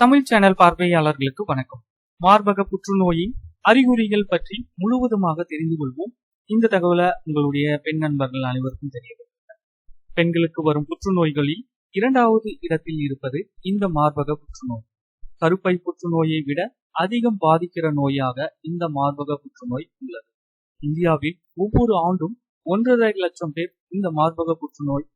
Tamil channel பார்வையாளர்களுக்கு வணக்கம். மார்பக புற்றுநோயின் அறிகுறிகள் பற்றி முழுவதுமாக தெரிந்து கொள்வோம். இந்த தகவலை உங்களுடைய பெண் நண்பர்கள் அனைவருக்கும் தெரிய பெண்களுக்கு வரும் புற்றுநோய்களில் இரண்டாவது இடத்தில் இருப்பது இந்த மார்பக புற்றுநோய். கருப்பை புற்றுநோயை விட அதிகம் பாதிக்கிற நோயாக இந்த மார்பக புற்றுநோய் உள்ளது. இந்தியாவில் ஒவ்வொரு ஆண்டும் ஒன்றரை லட்சம் பேர் இந்த மார்பக புற்றுநோய்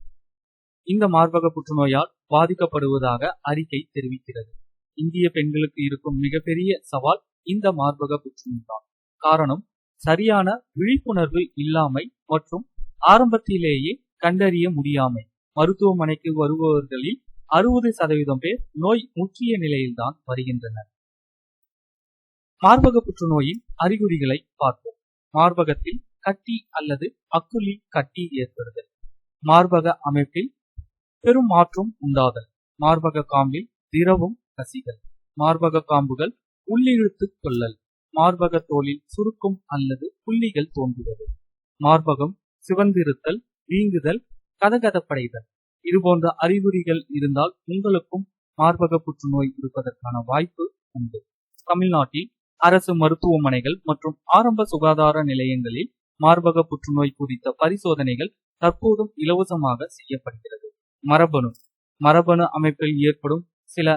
இந்த மார்பக புற்றுநோயால் பாதிக்கப்படுவதாக அறிக்கை தெரிவிக்கிறது. இந்திய பெண்களுக்கு இருக்கும் மிகப்பெரிய சவால் இந்த மார்பக புற்றுநோய் தான் காரணம் சரியான விழிப்புணர்வு இல்லாமை மற்றும் ஆரம்பத்திலேயே கண்டறிய முடியாமை. மருத்துவமனைக்கு வருபவர்களில் அறுபது சதவீதம் பேர் நோய் முற்றிய நிலையில்தான் வருகின்றனர். மார்பக புற்றுநோயின் அறிகுறிகளை பார்ப்போம். மார்பகத்தில் கட்டி அல்லது அக்குலி கட்டி ஏற்படுதல். மார்பக அமைப்பில் பெரும் மாற்றம் உண்டாதல். மார்பக காம்பில் திரவம் கசிகள் மார்பக காம்புகள் உள்ளிழுத்து கொள்ளல். மார்பக தோலில் சுருக்கம் அல்லது புள்ளிகள் தோன்றுவது. மார்பகம் சிவந்திருத்தல் வீங்குதல் கதகதப்படைதல். இதுபோன்ற அறிகுறிகள் இருந்தால் உங்களுக்கும் மார்பக புற்றுநோய் இருப்பதற்கான வாய்ப்பு உண்டு. தமிழ்நாட்டில் அரசு மருத்துவமனைகள் மற்றும் ஆரம்ப சுகாதார நிலையங்களில் மார்பக புற்றுநோய் குறித்த பரிசோதனைகள் தற்போதும் இலவசமாக செய்யப்படுகிறது. மரபணு. மரபணு அமைப்பில் ஏற்படும் சில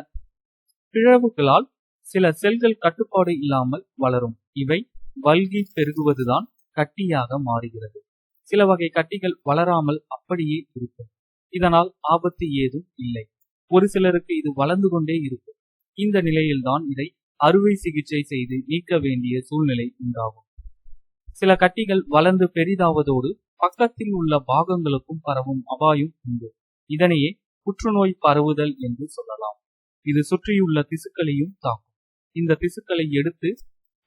பிழவுகளால் சில செல்கள் கட்டுப்பாடு இல்லாமல் வளரும். இவை வல்கி பெருகுவதுதான் கட்டியாக மாறுகிறது. சில வகை கட்டிகள் வளராமல் அப்படியே இருக்கும். இதனால் ஆபத்து ஏதும் இல்லை. ஒரு சிலருக்கு இது வளர்ந்து கொண்டே இருக்கும். இந்த நிலையில்தான் இதை அறுவை சிகிச்சை செய்து நீக்க வேண்டிய சூழ்நிலை உண்டாகும். சில கட்டிகள் வளர்ந்து பெரிதாவதோடு பக்கத்தில் உள்ள பாகங்களுக்கும் பரவும் அபாயம் உண்டு. இதனையே புற்றுநோய் பரவுதல் என்று சொல்லலாம். இது சுற்றியுள்ள திசுக்களையும் தாக்கும். இந்த திசுக்களை எடுத்து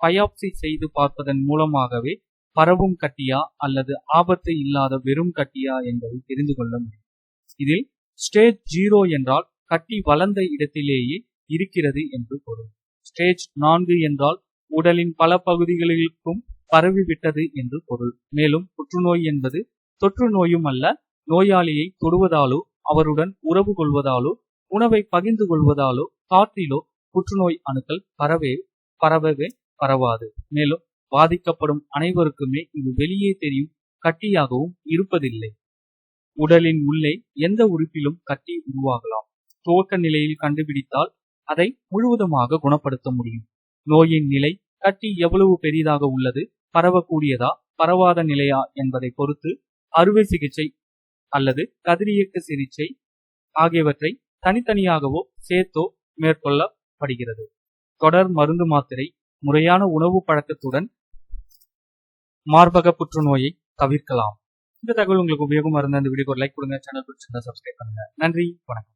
பயாப்சி செய்து பார்ப்பதன் மூலமாகவே பரவும் கட்டியா அல்லது ஆபத்து இல்லாத வெறும் கட்டியா என்பதை தெரிந்து கொள்ள முடியும். இதில் ஸ்டேஜ் ஜீரோ என்றால் கட்டி வளர்ந்த இடத்திலேயே இருக்கிறது என்று பொருள். ஸ்டேஜ் நான்கு என்றால் உடலின் பல பகுதிகளுக்கும் பரவிவிட்டது என்று பொருள். மேலும் புற்றுநோய் என்பது தொற்று நோயும் அல்ல நோயாளியை தொடுவதாலோ அவருடன் உறவு கொள்வதாலோ உணவை பகிர்ந்து கொள்வதாலோ காற்றிலோ புற்றுநோய் அணுக்கள் பரவே பரவவே பரவாது. மேலும் பாதிக்கப்படும் அனைவருக்குமே இது வெளியே தெரியும் கட்டியாகவும் இருப்பதில்லை. உடலின் உள்ளே எந்த உறுப்பிலும் கட்டி உருவாகலாம். தோட்ட நிலையில் கண்டுபிடித்தால் அதை முழுவதுமாக குணப்படுத்த முடியும். நோயின் நிலை கட்டி எவ்வளவு பெரிதாக உள்ளது பரவக்கூடியதா பரவாத நிலையா என்பதை பொறுத்து அறுவை சிகிச்சை அல்லது கதிரியக்க சிகிச்சை ஆகியவற்றை தனித்தனியாகவோ சேர்த்தோ மேற்கொள்ளப்படுகிறது. தொடர் மருந்து மாத்திரை முறையான உணவு பழக்கத்துடன் மார்பக புற்றுநோயை தவிர்க்கலாம். இந்த தகவல் உங்களுக்கு உபயோகமா இருந்த இந்த வீடியோக்கு லைக் கொடுங்க சேனல் பிடிச்சிருந்தா சப்ஸ்கிரைப் பண்ணுங்க. நன்றி வணக்கம்.